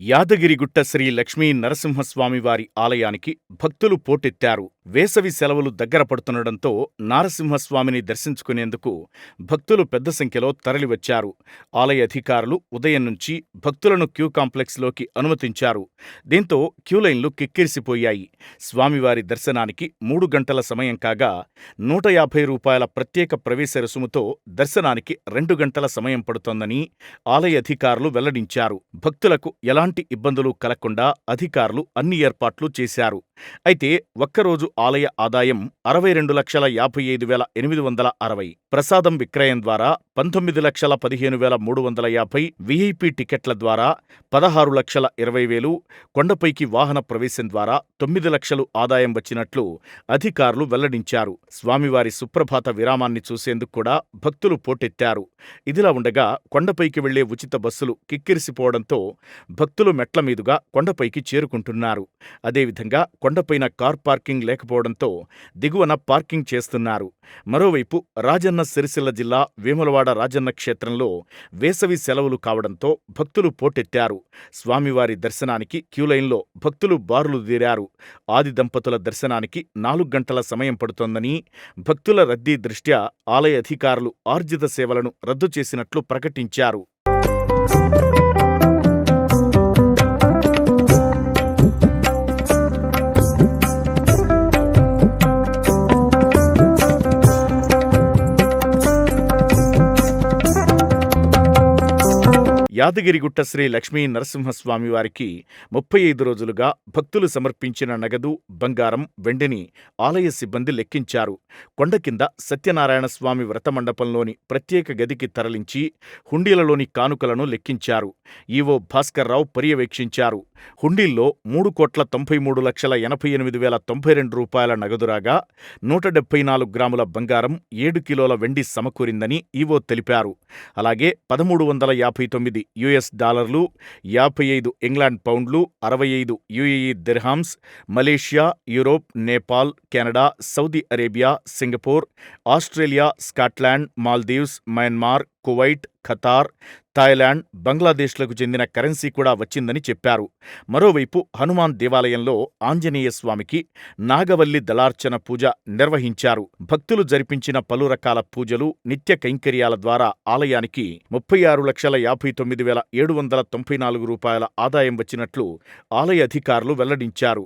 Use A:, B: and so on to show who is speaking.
A: యాదగిరిగుట్ట శ్రీ లక్ష్మీ నరసింహస్వామివారి ఆలయానికి భక్తులు పోటెత్తారు. వేసవి సెలవులు దగ్గర పడుతుండటంతో నారసింహస్వామిని దర్శించుకునేందుకు భక్తులు పెద్ద సంఖ్యలో తరలివచ్చారు. ఆలయ అధికారులు ఉదయం నుంచి భక్తులను క్యూ కాంప్లెక్స్లోకి అనుమతించారు. దీంతో క్యూలైన్లు కిక్కిరిసిపోయాయి. స్వామివారి దర్శనానికి మూడు గంటల సమయం కాగా నూట యాభై రూపాయల ప్రత్యేక ప్రవేశ రుసుముతో దర్శనానికి రెండు గంటల సమయం పడుతోందని ఆలయ అధికారులు వెల్లడించారు. భక్తులకు ఎలాంటి ఇబ్బందులు కలగకుండా అధికారులు అన్ని ఏర్పాట్లు చేశారు. అయితే ఒక్కరోజు ఆలయ ఆదాయం అరవై రెండు లక్షల యాభై ఐదు వేల ఎనిమిది వందల అరవై. ప్రసాదం విక్రయం ద్వారా పంతొమ్మిది లక్షల పదిహేను వేల మూడు వందల యాభై విఐపి టికెట్ల ద్వారా పదహారు లక్షల ఇరవై వేలు కొండపైకి వాహన ప్రవేశం ద్వారా తొమ్మిది లక్షలు ఆదాయం వచ్చినట్లు అధికారులు వెల్లడించారు. స్వామివారి సుప్రభాత విరామాన్ని చూసేందుకు కూడా భక్తులు పోటెత్తారు. ఇదిలా ఉండగా కొండపైకి వెళ్ళే ఉచిత బస్సులు కిక్కిరిసిపోవడంతో భక్తులు మెట్ల మీదుగా కొండపైకి చేరుకుంటున్నారు. అదేవిధంగా కొండపైన కార్ పార్కింగ్ లేకపోవడంతో దిగువన పార్కింగ్ చేస్తున్నారు. మరోవైపు రాజన్న సిరిసిల్ల జిల్లా వేములవాడ రాజన్న క్షేత్రంలో వేసవి సెలవులు కావడంతో భక్తులు పోటెత్తారు. స్వామివారి దర్శనానికి క్యూలైన్లో భక్తులు బారులు తీరారు. ఆది దంపతుల దర్శనానికి నాలుగు గంటల సమయం పడుతోందని భక్తుల రద్దీ దృష్ట్యా ఆలయ అధికారులు ఆర్జిత సేవలను రద్దు చేసినట్లు ప్రకటించారు. యాదగిరిగుట్ట శ్రీ లక్ష్మీ నరసింహస్వామివారికి ముప్పై ఐదు రోజులుగా భక్తులు సమర్పించిన నగదు బంగారం వెండిని ఆలయ సిబ్బంది లెక్కించారు. కొండ కింద సత్యనారాయణ స్వామి వ్రతమండపంలోని ప్రత్యేక గదికి తరలించి హుండీలలోని కానుకలను లెక్కించారు. ఈవో భాస్కర్రావు పర్యవేక్షించారు. హుండీల్లో మూడు కోట్ల తొంభై మూడు లక్షల ఎనభై ఎనిమిది వేల తొంభై రెండు రూపాయల నగదురాగా నూట డెబ్బై నాలుగు గ్రాముల బంగారం ఏడు కిలోల వెండి సమకూరిందని ఈవో తెలిపారు. అలాగే పదమూడు వందల యాభై తొమ్మిది యుఎస్ డాలర్లు యాభై ఐదు ఇంగ్లాండ్ పౌండ్లు అరవై ఐదు UAE dirhams Malaysia Europe Nepal Canada Saudi Arabia Singapore Australia Scotland Maldives Myanmar Kuwait Qatar Thailand బంగ్లాదేశ్లకు చెందిన కరెన్సీ కూడా వచ్చిందని చెప్పారు. మరోవైపు హనుమాన్ దేవాలయంలో ఆంజనేయ స్వామికి నాగవల్లి దళార్చన పూజ నిర్వహించారు. భక్తులు జరిపించిన పలు రకాల పూజలు నిత్య కైంకర్యాల ద్వారా ఆలయానికి ముప్పై ఆరు లక్షల యాభై తొమ్మిది వేల ఏడు వందల తొంభై నాలుగు రూపాయల ఆదాయం వచ్చినట్లు ఆలయ అధికారులు వెల్లడించారు.